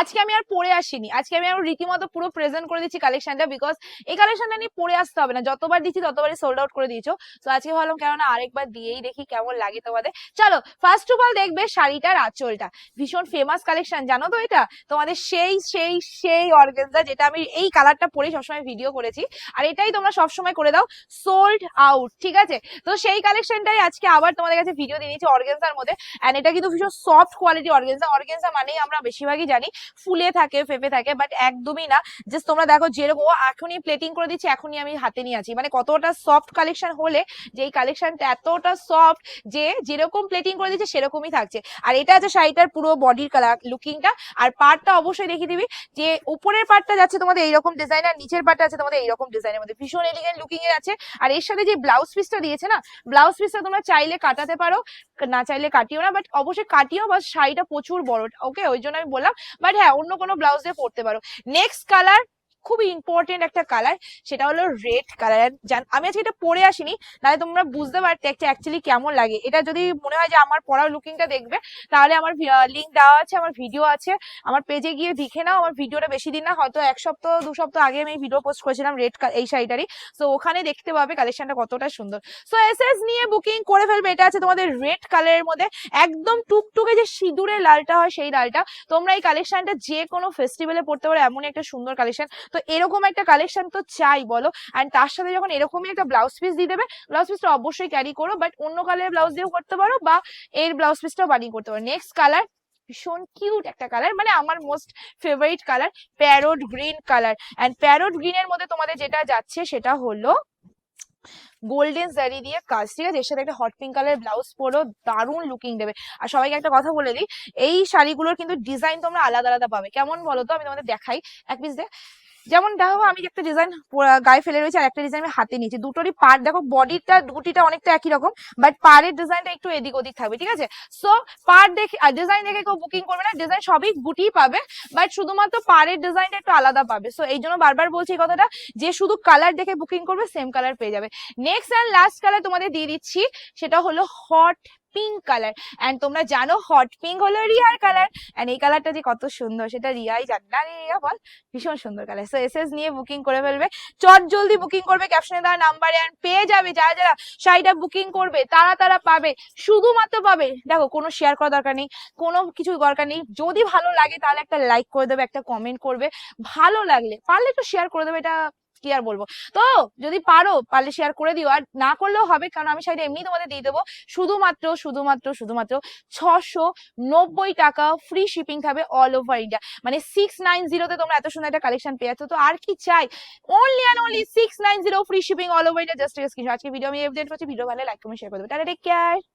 আজকে আমি আর পরে আসিনি। আজকে আমি আমার রীতিমতো পুরো প্রেজেন্ট করে দিচ্ছি কালেকশনটা বিকজ এই কালেকশনটা নিয়ে পরে আসতে হবে না। যতবার দিচ্ছি ততবারই সোল্ড আউট করে দিয়েছ। তো আজকে ভাবলাম কেননা আরেকবার দিয়েই দেখি কেমন লাগে তোমাদের। চলো ফার্স্ট অফ অল দেখবে শাড়িটার আঁচলটা। ভীষণ ফেমাস কালেকশন জানো তো এটা? তোমাদের সেই সেই সেই অর্গেনজা যেটা আমি এই কালারটা পরে সবসময় ভিডিও করেছি। আর এটাই তোমরা সবসময় করে দাও সোল্ড আউট ঠিক আছে? তো সেই কালেকশনটাই আজকে আবার তোমাদের কাছে ভিডিও দিয়ে দিয়েছি অর্গেনজার মধ্যে। এন্ড এটা কিন্তু ভীষণ সফট কোয়ালিটি অর্গেনজা অর্গেনজা মানেই আমরা বেশিরভাগই জানি ফুলে থাকে, ফেপে থাকে বাট একদমই না। জাস্ট তোমরা দেখো, যেরকম, ও এখনই প্লেটিং করে দিচ্ছি, এখনই আমি হাতে নিয়ে আছি। মানে কতটা সফট কালেকশন হলে, যে এই কালেকশনটা এতটা সফট যে যেরকম প্লেটিং করে দিচ্ছে, সেরকমই থাকছে। আর এটা আছে শাড়িটার পুরো বডির কালার লুকিংটা আর পার্টটা অবশ্যই দেখিয়ে দিবি, যে উপরের পার্টটা যাচ্ছে তোমাদের এইরকম ডিজাইন আর নিচের পার্টটা আছে তোমাদের এইরকম ডিজাইনের মধ্যে। ভীষণ এলিগেন্ট লুকিং এর আছে। আর এর সাথে যে ব্লাউজ পিসটা দিয়েছে না ব্লাউজ পিসটা তোমরা চাইলে কাটাতে পারো, না চাইলে কাটিও না বাট অবশ্যই কাটিও, বা শাড়িটা প্রচুর বড় ওকে ওই জন্য আমি বললাম বাট হ্যাঁ অন্য কোনো ব্লাউজ দিয়ে পরতে পারো। নেক্সট কালার খুবই ইম্পর্টেন্ট একটা কালার সেটা হলো রেড কালার আমি আজকে এটা পরে আসিনি, নাহলে তোমরা বুঝতে পারতে একটা অ্যাকচুয়ালি কেমন লাগে। এটা যদি মনে হয় যে আমার পরার লুকিংটা দেখবে, তাহলে আমার লিঙ্ক দেওয়া আছে, আমার ভিডিও আছে। আমার পেজে গিয়ে দেখে নাও, আমার ভিডিওটা বেশি দিন না, হয়তো এক সপ্তাহ, দু সপ্তাহ আগে আমি ভিডিও পোস্ট করেছিলাম রেড এই শাড়িটারই। সো ওখানে দেখতে পাবে কালেকশনটা কতটা সুন্দর। সো এস এস নিয়ে বুকিং করে ফেলবে, এটা আছে তোমাদের রেড কালারের মধ্যে। একদম টুকটুকে যে সিঁদুরের লালটা হয়, সেই লালটা। তোমরা এই কালেকশনটা যে কোনো ফেস্টিভ্যালে পড়তে পারো এমন একটা সুন্দর কালেকশন তো এরকম একটা কালেকশন তো চাই, বলো? অ্যান্ড তার সাথে যখন এরকমই একটা ব্লাউজ পিস দিয়ে দেবে ব্লাউজ পিসটা অবশ্যই ক্যারি করো বাট অন্য কালারের ব্লাউজ দিয়েও করতে পারো বা এর ব্লাউজ পিসটাও বানিয়ে করতে পারো। নেক্সট কালার ভীষণ কিউট একটা কালার মানে আমার most favourite colour parrot green colour and parrot গ্রিনের মধ্যে তোমাদের যেটা যাচ্ছে সেটা হলো গোল্ডেন জারি দিয়ে কাজ, ঠিক আছে? এর সাথে একটা হট পিঙ্ক কালার ব্লাউজ পরেও দারুণ লুকিং দেবে। আর সবাইকে একটা কথা বলে দিই, এই শাড়িগুলোর কিন্তু ডিজাইন তোমরা আলাদা আলাদা পাবে। কেমন বলো তো? আমি তোমাদের দেখাই। এক পিস দেখ। যেমন দেখো, আমি একটা ডিজাইন গায়ে ফেলে রয়েছে, আর একটা ডিজাইন আমি হাতে নিয়েছি। দুটোরই পার্ট দেখো বডিটা দুটিটা অনেকটা একই রকম বাট পাড়ের ডিজাইনটা একটু এদিক ওদিক থাকবে, ঠিক আছে? সো পার্ট দেখে ডিজাইন দেখে কেউ বুকিং করবে না ডিজাইন সবই গুটি পাবে বাট শুধুমাত্র পাড়ের ডিজাইনটা একটু আলাদা পাবে। সো এই জন্য বারবার বলছি এই কথাটা, যে শুধু কালার দেখে বুকিং করবে সেম কালার পেয়ে যাবে। নেক্সট অ্যান্ড লাস্ট কালার তোমাদের দিয়ে দিচ্ছি, সেটা হলো হট পিঙ্ক কালার অ্যান্ড তোমরা জানো হট পিঙ্ক হলো রিয়ার কালার অ্যান্ড এই কালারটা যে কত সুন্দর, সেটা রিয়াই জানে। না রিয়া, বল। ভীষণ সুন্দর কালার সো এস এস নিয়ে বুকিং করে ফেলবে। চট জলদি বুকিং করবে ক্যাপশনে দেওয়া নাম্বারে অ্যান্ড পেয়ে যাবে। যারা যারা শাড়িটা বুকিং করবে, তারা তারা পাবে। শুধুমাত্র পাবে। দেখো, কোনো শেয়ার করার দরকার নেই। কোনো কিছু দরকার নেই। যদি ভালো লাগে, তাহলে একটা লাইক করে দেবে, একটা কমেন্ট করবে। ভালো লাগলে, পারলে একটু শেয়ার করে দেবে। এটা কি আর বলব? তো যদি পারো পারলে শেয়ার করে দিও। আর না করলেও হবে, কারণ আমি শাড়িটা এমনি তোমাদের দিয়ে দেবো। শুধুমাত্র শুধুমাত্র শুধুমাত্র ছশো নব্বই টাকা ফ্রি শিপিং থাকবে অল ওভার ইন্ডিয়া মানে সিক্স নাইন জিরোতে তোমরা এত সুন্দর একটা কালেকশন পেয়ে যাচ্ছ। তো আর কি চাই? Only and only six nine zero free shipping all over India just screenshot আজকে ভিডিও আমি আপডেট করছি। ভিডিও ভালো লাইক কমেন্ট শেয়ার করে দেবে। Tata take care